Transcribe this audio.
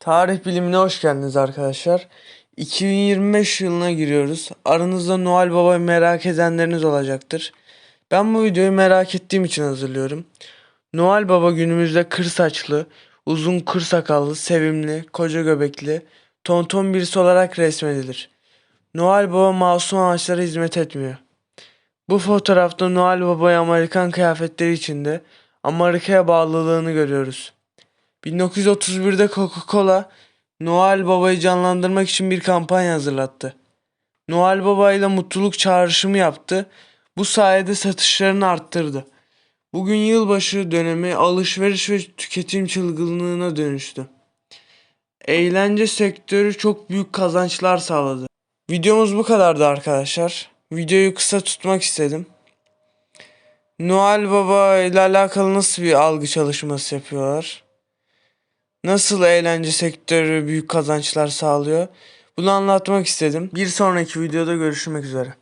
Tarih bilimine hoş geldiniz arkadaşlar. 2025 yılına giriyoruz. Aranızda Noel Baba'yı merak edenleriniz olacaktır. Ben bu videoyu merak ettiğim için hazırlıyorum. Noel Baba günümüzde kır saçlı, uzun kır sakallı, sevimli, koca göbekli, tonton birisi olarak resmedilir. Noel Baba masum ağaçlara hizmet etmiyor. Bu fotoğrafta Noel Baba'yı Amerikan kıyafetleri içinde Amerika'ya bağlılığını görüyoruz. 1931'de Coca-Cola Noel Baba'yı canlandırmak için bir kampanya hazırlattı. Noel Baba ile mutluluk çağrışımı yaptı. Bu sayede satışlarını arttırdı. Bugün yılbaşı dönemi alışveriş ve tüketim çılgınlığına dönüştü. Eğlence sektörü çok büyük kazançlar sağladı. Videomuz bu kadardı arkadaşlar. Videoyu kısa tutmak istedim. Noel Baba ile alakalı nasıl bir algı çalışması yapıyorlar? Nasıl eğlence sektörü büyük kazançlar sağlıyor? Bunu anlatmak istedim. Bir sonraki videoda görüşmek üzere.